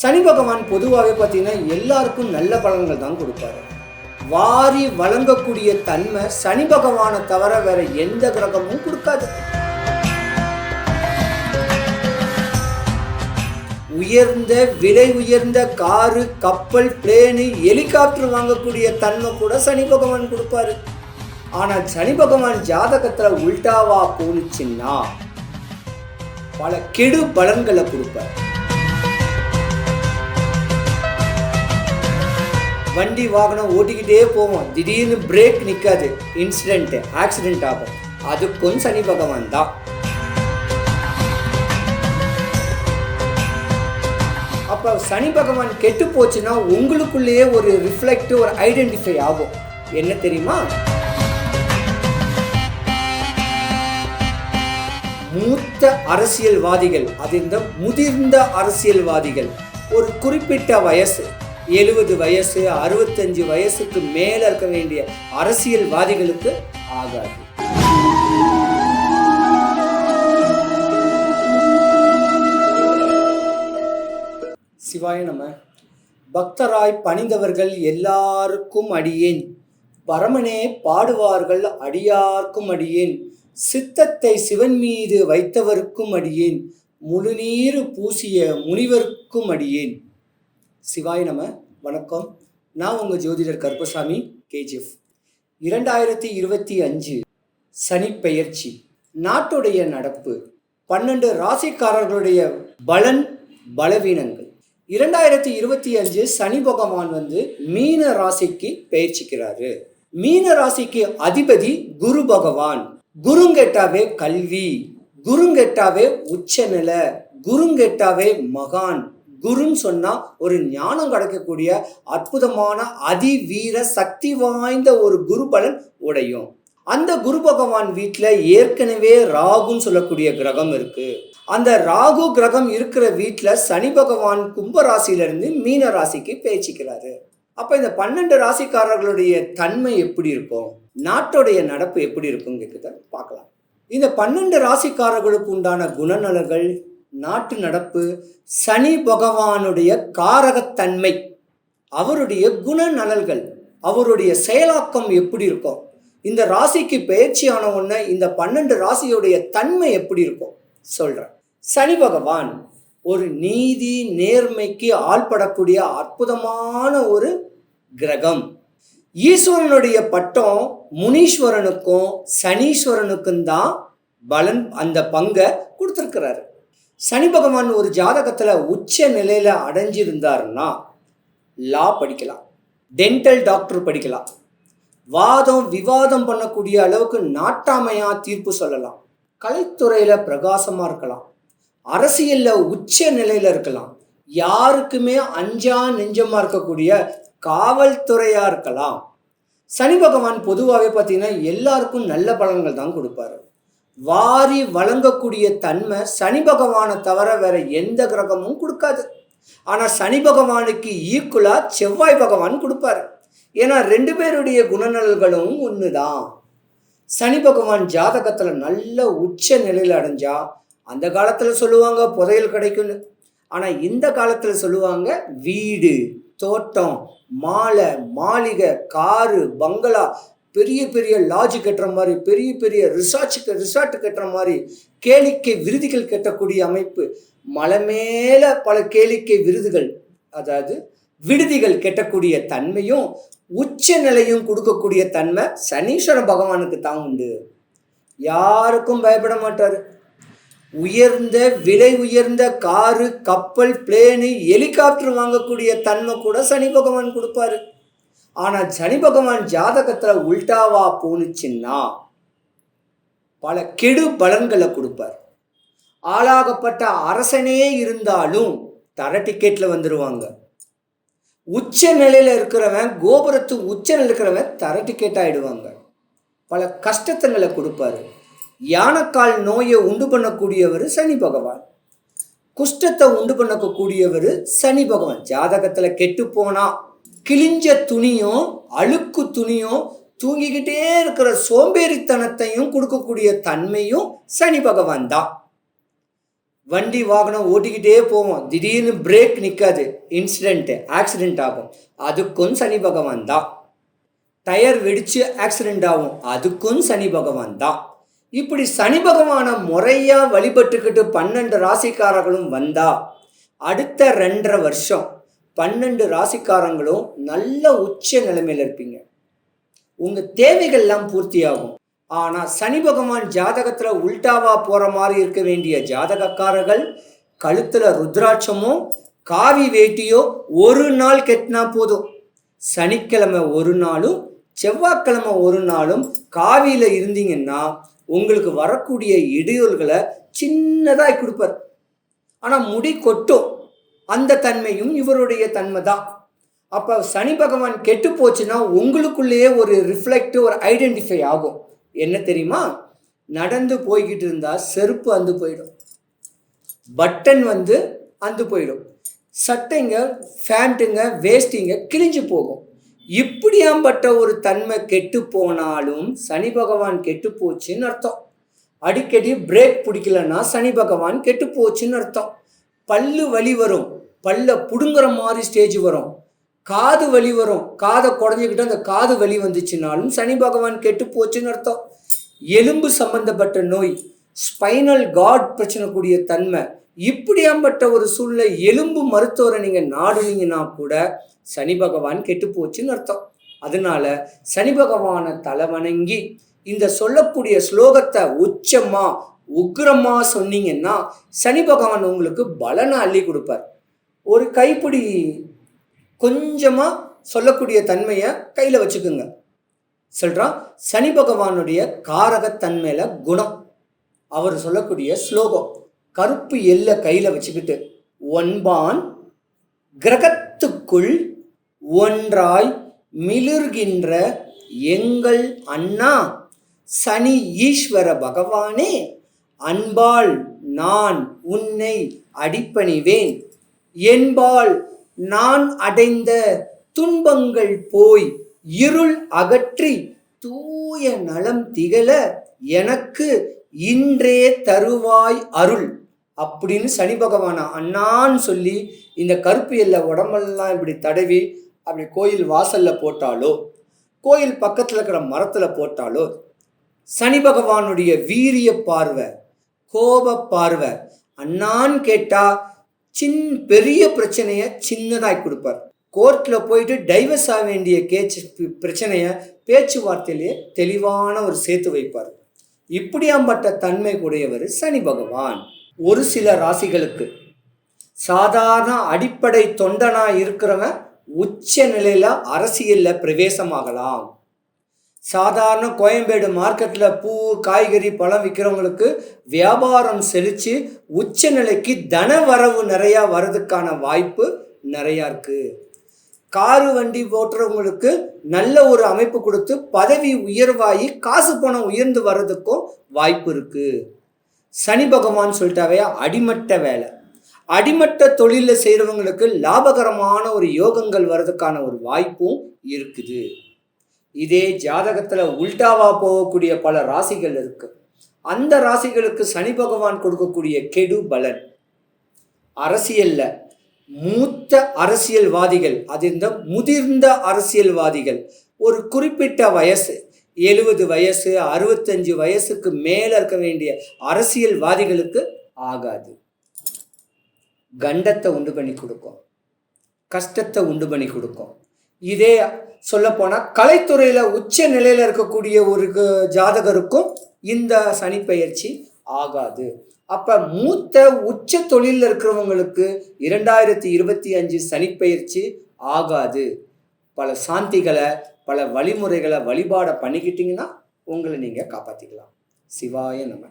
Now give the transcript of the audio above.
சனி பகவான் பொதுவாகவே பார்த்தீங்கன்னா எல்லாருக்கும் நல்ல பலன்கள் தான் கொடுப்பாரு. வாரி வழங்கக்கூடிய தன்மை சனி பகவானை தவிர வேற எந்த கிரகமும் கொடுக்காது. உயர்ந்த விலை உயர்ந்த காரு கப்பல் பிளேனு ஹெலிகாப்டர் வாங்கக்கூடிய தன்மை கூட சனி பகவான் கொடுப்பாரு. ஆனால் சனி பகவான் ஜாதகத்துல உல்டாவா போனுச்சுன்னா பல கெடு பலன்களை கொடுப்பார். வண்டி வாகனம் ஓட்டிக்கிட்டே போவோம். திடீர்னு பிரேக் நிற்காது இன்சிடென்ட்டு ஆக்சிடென்ட் ஆகும். அதுக்கும் சனி பகவான் தான். அப்போ சனி பகவான் கெட்டு போச்சுன்னா உங்களுக்குள்ளேயே ஒரு ரிஃப்ளெக்ட் ஒரு ஐடென்டிஃபை ஆகும். என்ன தெரியுமா? மூத்த அரசியல்வாதிகள் அது இந்த முதிர்ந்த அரசியல்வாதிகள் ஒரு குறிப்பிட்ட வயசு எழுபது வயசு அறுபத்தஞ்சு வயசுக்கு மேல இருக்க வேண்டிய அரசியல்வாதிகளுக்கு ஆகாது. சிவாய நம்ம பக்தராய் பணிந்தவர்கள் எல்லாருக்கும் அடியேன். பரமனே பாடுவார்கள் அடியார்க்கும் அடியேன். சித்தத்தை சிவன் மீது வைத்தவர்க்கும் அடியேன். முழுநீர் பூசிய முனிவர்க்கும் அடியேன். சிவாய் நம வணக்கம். நான் உங்கள் ஜோதிடர் கருப்பசாமி கேஜிஎஃப். இரண்டாயிரத்தி இருபத்தி அஞ்சு சனி பெயர்ச்சி. நாட்டுடைய நடப்பு பன்னெண்டு ராசிக்காரர்களுடைய பலன் பலவீனங்கள். இரண்டாயிரத்தி இருபத்தி அஞ்சு சனி பகவான் வந்து மீன ராசிக்கு பெயர்ச்சிக்கிறாரு. மீன ராசிக்கு அதிபதி குரு பகவான். குருங்கெட்டாவே கல்வி குருங்கெட்டாவே உச்சநிலை குருங்கெட்டாவே மகான். குருன்னு சொன்னா ஒரு ஞானம் கிடைக்கக்கூடிய அற்புதமான அதிவீர சக்தி வாய்ந்த ஒரு குரு பலன் உடையும். அந்த குரு பகவான் வீட்டில் ஏற்கனவே ராகுன்னு சொல்லக்கூடிய கிரகம் இருக்கு. அந்த ராகு கிரகம் இருக்கிற வீட்டில் சனி பகவான் கும்ப ராசியிலிருந்து மீன ராசிக்கு பேச்சிக்கிறாரு. அப்போ இந்த பன்னெண்டு ராசிக்காரர்களுடைய தன்மை எப்படி இருக்கும்? நாட்டுடைய நடப்பு எப்படி இருக்குங்கிறத பார்க்கலாம். இந்த பன்னெண்டு ராசிக்காரர்களுக்கு உண்டான குணநலங்கள் நாட்டு நடப்பு சனி பகவானுடைய காரகத்தன்மை அவருடைய குணநலல்கள் அவருடைய செயலாக்கம் எப்படி இருக்கும்? இந்த ராசிக்கு பயிற்சியான ஒன்று இந்த பன்னெண்டு ராசியுடைய தன்மை எப்படி இருக்கும்? சொல்கிறேன் சனி பகவான் ஒரு நீதி நேர்மைக்கு ஆள்படக்கூடிய அற்புதமான ஒரு கிரகம். ஈஸ்வரனுடைய பட்டம் முனீஸ்வரனுக்கும் சனீஸ்வரனுக்கும் தான் பலன் அந்த பங்கை கொடுத்துருக்கிறாரு. சனி பகவான் ஒரு ஜாதகத்தில் உச்ச நிலையில் அடைஞ்சிருந்தாருன்னா லா படிக்கலாம். டென்டல் டாக்டர் படிக்கலாம். வாதம் விவாதம் பண்ணக்கூடிய அளவுக்கு நாட்டாமையா தீர்ப்பு சொல்லலாம். கலைத்துறையில் பிரகாசமாக இருக்கலாம். அரசியலில் உச்ச நிலையில் இருக்கலாம். யாருக்குமே அஞ்சா நெஞ்சமாக இருக்கக்கூடிய காவல்துறையாக இருக்கலாம். சனி பகவான் பொதுவாகவே பார்த்தீங்கன்னா எல்லாருக்கும் நல்ல பலன்கள் தான் கொடுப்பாரு. வாரி வழங்கக்கூடிய தன்மை சனி பகவானை தவிர வேற எந்த கிரகமும் கொடுக்காது. ஆனால் சனி பகவானுக்கு ஈக்குவலாக செவ்வாய் பகவான் கொடுப்பாரு. ஏன்னா ரெண்டு பேருடைய குணநலன்களும் ஒன்று தான் சனி பகவான் ஜாதகத்தில் நல்ல உச்ச நிலையில் அடைஞ்சா அந்த காலத்தில் சொல்லுவாங்க புதையல் கிடைக்கும்னு. ஆனால் இந்த காலத்தில் சொல்லுவாங்க வீடு தோட்டம் மாலை மாளிகை காரு பங்களா பெரிய பெரிய லாட்ஜ் கட்டுற மாதிரி பெரிய பெரிய ரிசார்ட் ரிசார்ட் கட்டுற மாதிரி கேளிக்கை விருதுகள் கட்டக்கூடிய அமைப்பு மலை மேலே பல கேளிக்கை விருதுகள் அதாவது விடுதிகள் கட்டக்கூடிய தன்மையும் உச்ச நிலையும் கொடுக்கக்கூடிய தன்மை சனீஸ்வர பகவானுக்கு தான் உண்டு. யாருக்கும் பயப்பட மாட்டார். உயர்ந்த விலை உயர்ந்த காரு கப்பல் பிளேனு ஹெலிகாப்டர் வாங்கக்கூடிய தன்மை கூட சனி பகவான் கொடுப்பாரு. ஆனால் சனி பகவான் ஜாதகத்தில் உல்டாவா போணுச்சுன்னா பல கெடு பலன்களை கொடுப்பார். ஆளாகப்பட்ட அரசனே இருந்தாலும் தர டிக்கெட்டில் வந்துடுவாங்க உச்ச நிலையில் இருக்கிறவன் கோபுரத்து உச்ச நிலையில் இருக்கிறவன் தர டிக்கெட் ஆகிடுவாங்க பல கஷ்டத்தங்களை கொடுப்பாரு. யானைக்கால் நோயை உண்டு பண்ணக்கூடியவர் சனி பகவான். குஷ்டத்தை உண்டு பண்ணக்கூடியவர் சனி பகவான். ஜாதகத்தில் கெட்டு போனால் கிழிஞ்ச துணியும் அழுக்கு துணியும் தூங்கிக்கிட்டே இருக்கிற சோம்பேறித்தனத்தையும் கொடுக்கக்கூடிய தன்மையும் சனி பகவான் தான். வண்டி வாகனம் ஓட்டிக்கிட்டே போவோம். திடீர்னு பிரேக் நிற்காது இன்சிடென்ட்டு ஆக்சிடென்ட் ஆகும். அதுக்கும் சனி பகவான் தான். டயர் வெடித்து ஆக்சிடென்ட் ஆகும். அதுக்கும் சனி பகவான் தான். இப்படி சனி பகவானை முறையாக வழிபட்டுக்கிட்டு பன்னெண்டு ராசிக்காரர்களும் வந்தா அடுத்த ரெண்டரை வருஷம் பன்னெண்டு ராசிக்காரங்களும் நல்ல உச்ச நிலைமையில் இருப்பீங்க. உங்கள் தேவைகள்லாம் பூர்த்தியாகும். ஆனால் சனி பகவான் ஜாதகத்தில் உல்டாவாக போகிற மாதிரி இருக்க வேண்டிய ஜாதகக்காரர்கள் கழுத்தில் ருத்ராட்சமோ காவி வேட்டியோ ஒரு நாள் கெட்டினா போதும். சனிக்கிழமை ஒரு நாளும் செவ்வாய்க்கிழமை ஒரு நாளும் காவியில் இருந்தீங்கன்னா உங்களுக்கு வரக்கூடிய இடையூறுகளை சின்னதாக கொடுப்பார். ஆனால் முடி கொட்டும். அந்த தன்மையும் இவருடைய தன்மை தான் அப்போ சனி பகவான் கெட்டு போச்சுன்னா உங்களுக்குள்ளேயே ஒரு ரிஃப்ளெக்ட் ஒரு ஐடென்டிஃபை ஆகும். என்ன தெரியுமா? நடந்து போய்கிட்டு இருந்தால் செருப்பு அந்து போயிடும். பட்டன் வந்து அந்து போயிடும். சட்டைங்க ஃபேண்ட்டுங்க வேஸ்டிங்க கிழிஞ்சு போகும். இப்படியாம்பட்ட ஒரு தன்மை கெட்டு போனாலும் சனி பகவான் கெட்டு போச்சுன்னு அர்த்தம். அடிக்கடி பிரேக் பிடிக்கலன்னா சனி பகவான் கெட்டு போச்சுன்னு அர்த்தம். பல்லு வலி வரும். பல்ல புடுங்குற மாதிரி ஸ்டேஜ் வரும். காது வலி வரும். காதை குடஞ்சிக்கிட்டு அந்த காது வலி வந்துச்சுனாலும் சனி பகவான் கெட்டு போச்சுன்னு அர்த்தம். எலும்பு சம்பந்தப்பட்ட நோய் ஸ்பைனல் காட் பிரச்சனை கூடிய தன்மை இப்படியாம்பட்ட ஒரு சூழ்நிலை எலும்பு மருத்துவரை நீங்கள் நாடுனீங்கன்னா கூட சனி பகவான் கெட்டு போச்சுன்னு அர்த்தம். அதனால சனி பகவானை தலை வணங்கி இந்த சொல்லக்கூடிய ஸ்லோகத்தை உச்சமாக உக்ரமாக சொன்னீங்கன்னா சனி பகவான் உங்களுக்கு பலனை அள்ளி கொடுப்பார். ஒரு கைப்பிடி கொஞ்சமாக சொல்லக்கூடிய தன்மையை கையில் வச்சுக்கோங்க. சொல்கிறான் சனி பகவானுடைய காரகத்தன்மையில் குணம். அவர் சொல்லக்கூடிய ஸ்லோகம். கருப்பு எல்லை கையில் வச்சுக்கிட்டு ஒன்பான் கிரகத்துக்குள் ஒன்றாய் மிளிர்கின்ற எங்கள் அண்ணா சனி ஈஸ்வர பகவானே அன்பால் நான் உன்னை அடிப்பணிவேன். என்பால் நான் அடைந்த துன்பங்கள் போய் இருள் அகற்றி தூய நலம் திகழ எனக்கு இன்றே தருவாய் அருள். அப்படின்னு சனி பகவானா அண்ணான்னு சொல்லி இந்த கருப்பு எல்லை உடம்பெல்லாம் இப்படி தடவி அப்படி கோயில் வாசல்ல போட்டாலோ கோயில் பக்கத்தில் இருக்கிற மரத்தில் போட்டாலோ சனி பகவானுடைய வீரிய பார்வை கோப பார்வை. அண்ணான்னு கேட்டா சின் பெரிய பிரச்சனையை சின்னதாய் கொடுப்பார். கோர்ட்டில் போயிட்டு டைவர்ஸ் ஆக வேண்டிய கேச்சு பிரச்சனையை பேச்சுவார்த்தையிலேயே தெளிவான ஒரு சேர்த்து வைப்பார். இப்படியாம்பட்ட தன்மை உடையவர் சனி பகவான். ஒரு சில ராசிகளுக்கு சாதாரண அடிப்படை தொண்டனாக இருக்கிறவன் உச்ச நிலையில் அரசியலில் பிரவேசமாகலாம். சாதாரண கோயம்பேடு மார்க்கெட்டில் பூ காய்கறி பழம் விற்கிறவங்களுக்கு வியாபாரம் செழித்து உச்ச நிலைக்கு தன வரவு நிறையா வர்றதுக்கான வாய்ப்பு நிறையா இருக்குது காரு வண்டி ஓட்டுறவங்களுக்கு நல்ல ஒரு அமைப்பு கொடுத்து பதவி உயர்வாகி காசு பணம் உயர்ந்து வர்றதுக்கும் வாய்ப்பு இருக்குது சனி பகவான் சொல்லிட்டாவே அடிமட்ட வேலை. அடிமட்ட தொழிலில் செய்கிறவங்களுக்கு லாபகரமான ஒரு யோகங்கள் வர்றதுக்கான ஒரு வாய்ப்பும் இருக்குது. இதே ஜாதகத்தில் உல்டாவா போகக்கூடிய பல ராசிகள் இருக்கு. அந்த ராசிகளுக்கு சனி பகவான் கொடுக்கக்கூடிய கெடு பலன். அரசியல்ல மூத்த அரசியல்வாதிகள் அது இந்த முதிர்ந்த அரசியல்வாதிகள் ஒரு குறிப்பிட்ட வயசு எழுபது வயசு அறுபத்தஞ்சு வயசுக்கு மேலே இருக்க வேண்டிய அரசியல்வாதிகளுக்கு ஆகாது. கண்டத்தை உண்டு பண்ணி கொடுக்கும். கஷ்டத்தை உண்டு பண்ணி கொடுக்கும். இதே சொல்லப்போனால் கலைத்துறையில் உச்ச நிலையில் இருக்கக்கூடிய ஒரு ஜாதகருக்கும் இந்த சனிப்பெயர்ச்சி ஆகாது. அப்போ மூத்த உச்ச தொழிலில் இருக்கிறவங்களுக்கு இரண்டாயிரத்தி இருபத்தி அஞ்சு சனிப்பயிற்சி ஆகாது. பல சாந்திகளை பல வழிமுறைகளை வழிபாடை பண்ணிக்கிட்டீங்கன்னா உங்களை நீங்கள் காப்பாற்றிக்கலாம் சிவாய நம்ம